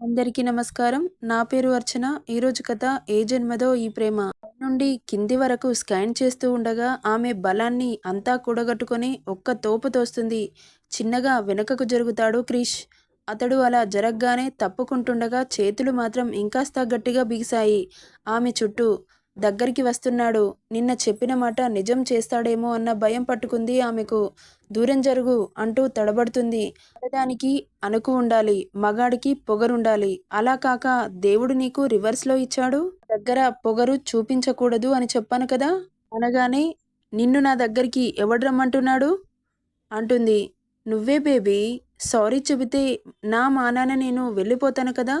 అందరికీ నమస్కారం. నా పేరు అర్చన. ఈరోజు కథ ఏ జన్మదో ఈ ప్రేమ నుండి కింది వరకు స్కాన్ చేస్తూ ఉండగా ఆమె బలాన్ని అంతా కూడగట్టుకొని ఒక్క తోపు తోస్తుంది. చిన్నగా వెనుకకు జరుగుతాడు క్రిష్. అతడు అలా జరగగానే తప్పుకుంటుండగా చేతులు మాత్రం ఇంకాస్త గట్టిగా బిగిశాయి. ఆమె చుట్టూ దగ్గరికి వస్తున్నాడు. నిన్న చెప్పిన మాట నిజం చేస్తాడేమో అన్న భయం పట్టుకుంది ఆమెకు. దూరం జరుగు అంటూ తడబడుతుంది. ఆడదానికి అణుకు ఉండాలి మగాడికి పొగరుండాలి. అలా కాక దేవుడు నీకు రివర్స్లో ఇచ్చాడు. దగ్గర పొగరు చూపించకూడదు అని చెప్పాను కదా? అనగానే నిన్ను నా దగ్గరికి ఎవడు రమ్మంటున్నాడు? అంటుంది. నువ్వే బేబీ సారీ చెబితే నా మానాన నేను వెళ్ళిపోతాను కదా?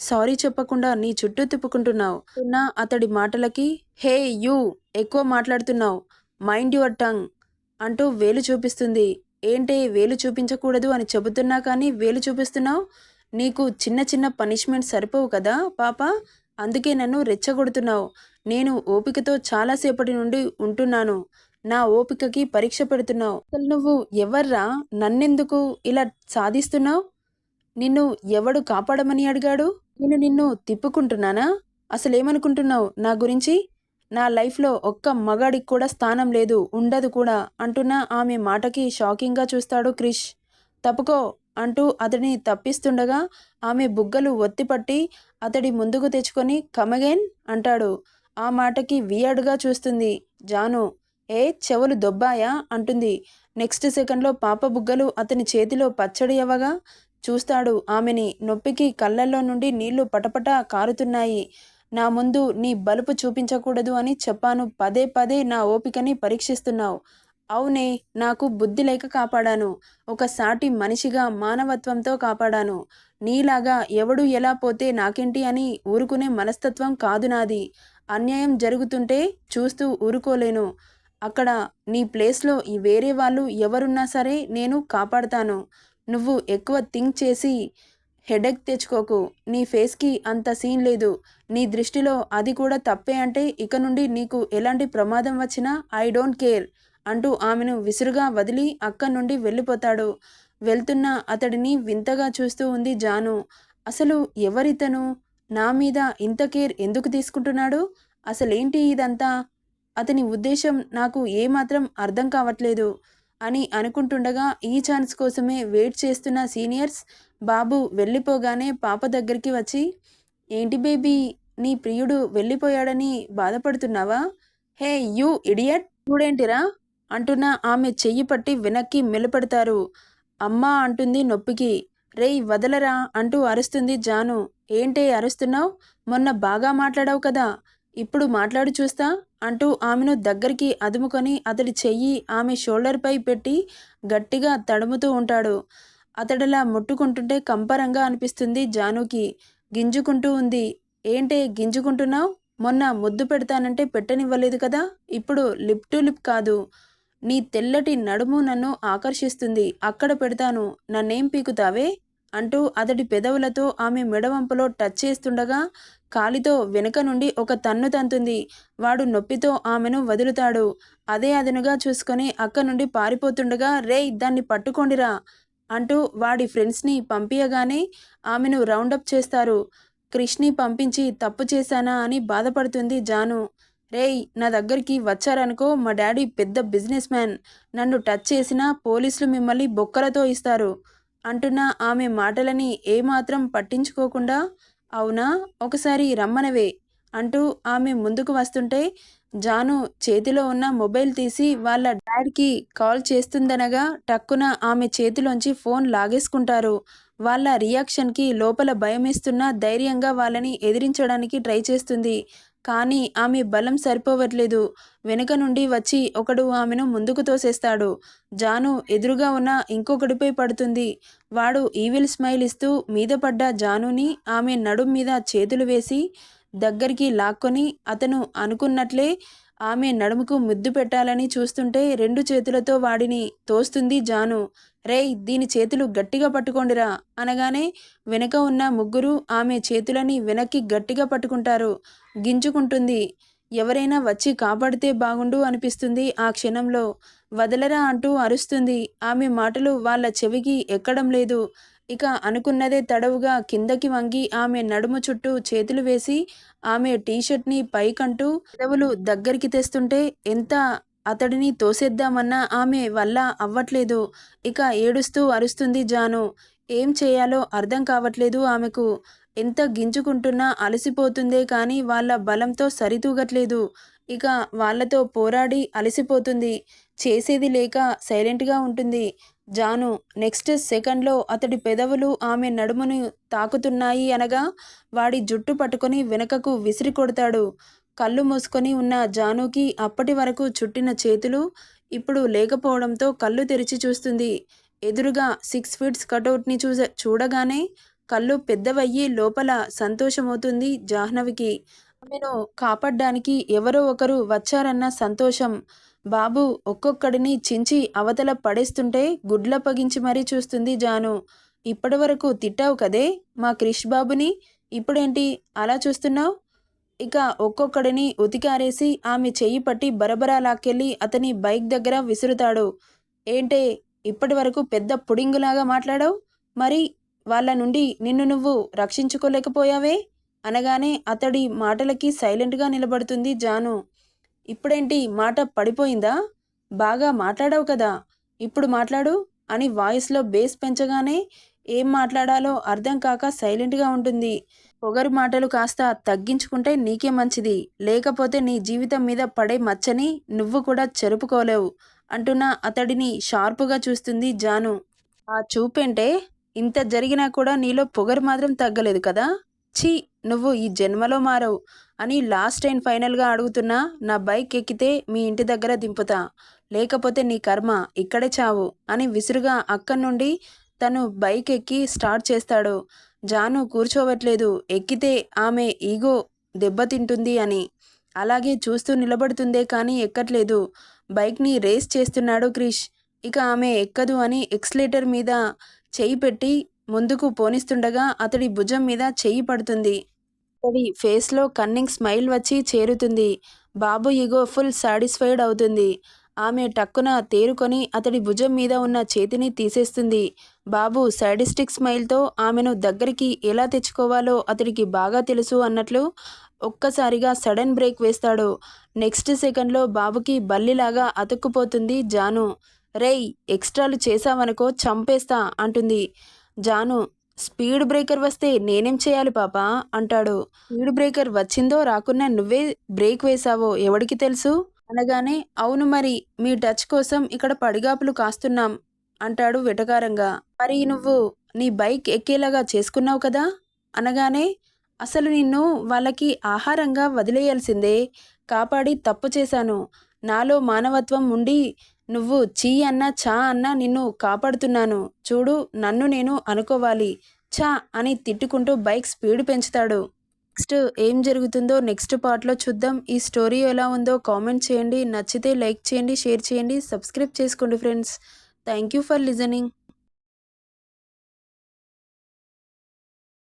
సారీ చెప్పకుండా నీ చుట్టూ తిప్పుకుంటున్నావు. నా అతడి మాటలకి హే యూ ఎక్కువ మాట్లాడుతున్నావు. మైండ్ యువర్ టంగ్ అంటూ వేలు చూపిస్తుంది. ఏంటే వేలు చూపించకూడదు అని చెబుతున్నా కానీ వేలు చూపిస్తున్నావు? నీకు చిన్న చిన్న పనిష్మెంట్ సరిపోవు కదా పాప? అందుకే నన్ను రెచ్చగొడుతున్నావు. నేను ఓపికతో చాలాసేపటి నుండి ఉంటున్నాను. నా ఓపికకి పరీక్ష పెడుతున్నావు. అసలు నువ్వు ఎవర్రా? నన్నెందుకు ఇలా సాధిస్తున్నావు? నిన్ను ఎవడు కాపాడమని అడిగాడు? నేను నిన్ను తిప్పుకుంటున్నానా? అసలేమనుకుంటున్నావు నా గురించి? నా లైఫ్లో ఒక్క మగాడికి కూడా స్థానం లేదు ఉండదు కూడా అంటున్న ఆమె మాటకి షాకింగ్గా చూస్తాడు క్రిష్. తప్పుకో అంటూ అతడిని తప్పిస్తుండగా ఆమె బుగ్గలు ఒత్తిపట్టి అతడి ముందుకు తెచ్చుకొని కమగేన్ అంటాడు. ఆ మాటకి వియర్డ్గా చూస్తుంది జాను. ఏ చెవులు దొబ్బాయా అంటుంది. నెక్స్ట్ సెకండ్లో పాప బుగ్గలు అతని చేతిలో పచ్చడి అవ్వగా చూస్తాడు ఆమెని. నొప్పికి కళ్ళల్లో నుండి నీళ్ళు పటపట కారుతున్నాయి. నా ముందు నీ బలుపు చూపించకూడదు అని చెప్పాను. పదే పదే నా ఓపికని పరీక్షిస్తున్నావు. అవునే నాకు బుద్ధి లేక కాపాడాను. ఒక సాటి మనిషిగా మానవత్వంతో కాపాడాను. నీలాగా ఎవడు ఎలా పోతే నాకేంటి అని ఊరుకునే మనస్తత్వం కాదు నాది. అన్యాయం జరుగుతుంటే చూస్తూ ఊరుకోలేను. అక్కడ నీ ప్లేస్లో ఈ వేరే వాళ్ళు ఎవరున్నా సరే నేను కాపాడుతాను. నువ్వు ఎక్కువ థింక్ చేసి హెడేక్ తెచ్చుకోకు. నీ ఫేస్కి అంత సీన్ లేదు. నీ దృష్టిలో అది కూడా తప్పే అంటే ఇక నుండి నీకు ఎలాంటి ప్రమాదం వచ్చినా ఐ డోంట్ కేర్ అంటూ ఆమెను విసురుగా వదిలి అక్కడి నుండి వెళ్ళిపోతాడు. వెళ్తున్న అతడిని వింతగా చూస్తూ ఉంది జాను. అసలు ఎవరితను? నా మీద ఇంత కేర్ ఎందుకు తీసుకుంటున్నాడు? అసలేంటి ఇదంతా? అతని ఉద్దేశం నాకు ఏమాత్రం అర్థం కావట్లేదు అని అనుకుంటుండగా ఈ ఛాన్స్ కోసమే వెయిట్ చేస్తున్న సీనియర్స్ బాబు వెళ్ళిపోగానే పాప దగ్గరికి వచ్చి ఏంటి బేబీ నీ ప్రియుడు వెళ్ళిపోయాడని బాధపడుతున్నావా? Hey you idiot! చూడేంటిరా? అంటున్న ఆమె చెయ్యి పట్టి వెనక్కి మెలపెడతారు. అమ్మా అంటుంది నొప్పికి. రేయ్ వదలరా అంటూ అరుస్తుంది జాను. ఏంటే అరుస్తున్నావు? మొన్న బాగా మాట్లాడావు కదా. ఇప్పుడు మాట్లాడి చూస్తా అంటూ ఆమెను దగ్గరికి అదుముకొని అతడి చెయ్యి ఆమె షోల్డర్పై పెట్టి గట్టిగా తడుముతూ ఉంటాడు. అతడిలా ముట్టుకుంటుంటే కంపరంగా అనిపిస్తుంది జానుకి. గింజుకుంటూ ఉంది. ఏంటే గింజుకుంటున్నావు? మొన్న ముద్దు పెడతానంటే పెట్టనివ్వలేదు కదా? ఇప్పుడు లిప్ టు లిప్ కాదు. నీ తెల్లటి నడుము నన్ను ఆకర్షిస్తుంది. అక్కడ పెడతాను. నన్నేం పీకుతావే? అంటూ అతడి పెదవులతో ఆమె మెడవంపులో టచ్ చేస్తుండగా కాలితో వెనుక నుండి ఒక తన్ను తంతుంది. వాడు నొప్పితో ఆమెను వదులుతాడు. అదే అదనుగా చూసుకొని అక్క నుండి పారిపోతుండగా రే దాన్ని పట్టుకోండిరా అంటూ వాడి ఫ్రెండ్స్ని పంపించగానే ఆమెను రౌండప్ చేస్తారు. క్రిష్ని పంపించి తప్పు చేశానా అని బాధపడుతుంది జాను. రేయ్ నా దగ్గరికి వచ్చారనుకో మా డాడీ పెద్ద బిజినెస్ మ్యాన్. నన్ను టచ్ చేసినా పోలీసులు మిమ్మల్ని బొక్కలతో ఇస్తారు. అంటున్న ఆమె మాటలని ఏమాత్రం పట్టించుకోకుండా అవునా? ఒకసారి రమ్మనవే అంటూ ఆమె ముందుకు వస్తుంటే జాను చేతిలో ఉన్న మొబైల్ తీసి వాళ్ళ డాడ్కి కాల్ చేస్తుందనగా టక్కున ఆమె చేతిలోంచి ఫోన్ లాగేసుకుంటారు. వాళ్ళ రియాక్షన్కి లోపల భయమేస్తున్న ధైర్యంగా వాళ్ళని ఎదిరించడానికి ట్రై చేస్తుంది. కానీ ఆమె బలం సరిపోవట్లేదు. వెనుక నుండి వచ్చి ఒకడు ఆమెను ముందుకు తోసేస్తాడు. జాను ఎదురుగా ఉన్న ఇంకొకడిపై పడుతుంది. వాడు ఈవిల్ స్మైల్ ఇస్తూ మీద పడ్డ జానుని ఆమె నడుం మీద చేతులు వేసి దగ్గరికి లాక్కొని అతను అనుకున్నట్లే ఆమె నడుముకు ముద్దు పెట్టాలని చూస్తుంటే రెండు చేతులతో వాడిని తోస్తుంది జాను. రేయ్ దీని చేతులు గట్టిగా పట్టుకోండిరా అనగానే వెనక ఉన్న ముగ్గురు ఆమె చేతులని వెనక్కి గట్టిగా పట్టుకుంటారు. గింజుకుంటుంది. ఎవరైనా వచ్చి కాపాడితే బాగుండు అనిపిస్తుంది ఆ క్షణంలో. వదలరా అంటూ అరుస్తుంది. ఆమె మాటలు వాళ్ళ చెవికి ఎక్కడం లేదు. ఇక అనుకున్నదే తడవుగా కిందకి వంగి ఆమె నడుము చుట్టూ చేతులు వేసి ఆమె టీషర్ట్ని పైకంటూ పెదవులు దగ్గరికి తెస్తుంటే ఎంత అతడిని తోసేద్దామన్నా ఆమె వల్ల అవ్వట్లేదు. ఇక ఏడుస్తూ అరుస్తుంది జాను. ఏం చేయాలో అర్థం కావట్లేదు ఆమెకు. ఎంత గింజుకుంటున్నా అలసిపోతుందే కానీ వాళ్ళ బలంతో సరితూగట్లేదు. ఇక వాళ్ళతో పోరాడి అలసిపోతుంది. చేసేది లేక సైలెంట్గా ఉంటుంది. జాను నెక్స్ట్ సెకండ్లో అతడి పెదవులు ఆమె నడుమును తాకుతున్నాయి అనగా వాడి జుట్టు పట్టుకొని వెనుకకు విసిరి కొడతాడు. కళ్ళు మూసుకొని ఉన్న జానుకి అప్పటి వరకు చుట్టిన చేతులు ఇప్పుడు లేకపోవడంతో కళ్ళు తెరిచి చూస్తుంది. ఎదురుగా సిక్స్ ఫీట్స్ కటౌట్ని చూస చూడగానే కళ్ళు పెద్దవయ్యి లోపల సంతోషమవుతుంది జాహ్నవికి. ఆమెను కాపాడ్డానికి ఎవరో ఒకరు వచ్చారన్న సంతోషం బాబు ఒక్కొక్కడిని చించి అవతల పడేస్తుంటే గుడ్ల పగించి మరీ చూస్తుంది జాను. ఇప్పటి వరకు తిట్టావు కదే మా క్రిష్ బాబుని? ఇప్పుడేంటి అలా చూస్తున్నావు? ఇక ఒక్కొక్కడిని ఉతికారేసి ఆమె చెయ్యి పట్టి బరబరా లాక్కెళ్ళి అతని బైక్ దగ్గర విసురుతాడు. ఏంటే ఇప్పటి వరకు పెద్ద పుడింగులాగా మాట్లాడావు? మరి వాళ్ళ నుండి నిన్ను నువ్వు రక్షించుకోలేకపోయావే? అనగానే అతడి మాటలకి సైలెంట్గా నిలబడుతుంది జాను. ఇప్పుడేంటి? మాట పడిపోయిందా? బాగా మాట్లాడావు కదా. ఇప్పుడు మాట్లాడు అని వాయిస్లో బేస్ పెంచగానే ఏం మాట్లాడాలో అర్థం కాక సైలెంట్గా ఉంటుంది. పొగరు మాటలు కాస్త తగ్గించుకుంటే నీకే మంచిది. లేకపోతే నీ జీవితం మీద పడే మచ్చని నువ్వు కూడా చెరుపుకోలేవు అంటున్న అతడిని షార్పుగా చూస్తుంది జాను. ఆ చూపేంటే ఇంత జరిగినా కూడా నీలో పొగరు మాత్రం తగ్గలేదు కదా? ఛీ! నువ్వు ఈ జన్మలో మారవు అని లాస్ట్ అండ్ ఫైనల్గా అడుగుతున్నా నా బైక్ ఎక్కితే మీ ఇంటి దగ్గర దింపుతా. లేకపోతే నీ కర్మ ఇక్కడే చావు అని విసురుగా అక్కడి నుండి తను బైక్ ఎక్కి స్టార్ట్ చేస్తాడు. జాను కూర్చోవట్లేదు. ఎక్కితే ఆమె ఈగో దెబ్బతింటుంది అని. అలాగే చూస్తూ నిలబడుతుందే కానీ ఎక్కట్లేదు. బైక్ని రేస్ చేస్తున్నాడు క్రిష్. ఇక ఆమె ఎక్కదు అని ఎక్స్లేటర్ మీద చేయి పెట్టి ముందుకు పోనిస్తుండగా అతడి భుజం మీద చెయ్యి పడుతుంది. అతడి ఫేస్లో కన్నింగ్ స్మైల్ వచ్చి చేరుతుంది. బాబు ఇగో ఫుల్ సాటిస్ఫైడ్ అవుతుంది. ఆమె టక్కున తేరుకొని అతడి భుజం మీద ఉన్న చేతిని తీసేస్తుంది. బాబు సాడిస్టిక్ స్మైల్తో ఆమెను దగ్గరికి ఎలా తెచ్చుకోవాలో అతడికి బాగా తెలుసు అన్నట్లు ఒక్కసారిగా సడన్ బ్రేక్ వేస్తాడు. నెక్స్ట్ సెకండ్లో బాబుకి బల్లిలాగా అతుక్కుపోతుంది జాను. రేయ్ ఎక్స్ట్రాలు చేశావనుకో చంపేస్తా అంటుంది. జాను స్పీడ్ బ్రేకర్ వస్తే నేనేం చేయాలి పాప? అంటాడు. స్పీడ్ బ్రేకర్ వచ్చిందో రాకున్నా నువ్వే బ్రేక్ వేశావో ఎవడికి తెలుసు? అనగానే అవును మరి మీ టచ్ కోసం ఇక్కడ పడిగాపులు కాస్తున్నాం అంటాడు వెటకారంగా. మరి నువ్వు నీ బైక్ ఎక్కేలాగా చేసుకున్నావు కదా? అనగానే అసలు నిన్ను వాళ్ళకి ఆహారంగా వదిలేయాల్సిందే. కాపాడి తప్పు చేశాను. నాలో మానవత్వం ఉండి నువ్వు చీ అన్నా చా అన్నా నిన్ను కాపాడుతున్నాను. చూడు నన్ను నేను అనుకోవాలి. చా అని తిట్టుకుంటూ బైక్ స్పీడ్ పెంచుతాడు. నెక్స్ట్ ఏం జరుగుతుందో నెక్స్ట్ పార్ట్లో చూద్దాం. ఈ స్టోరీ ఎలా ఉందో కామెంట్ చేయండి. నచ్చితే లైక్ చేయండి షేర్ చేయండి. సబ్స్క్రైబ్ చేసుకోండి friends. Thank you for listening.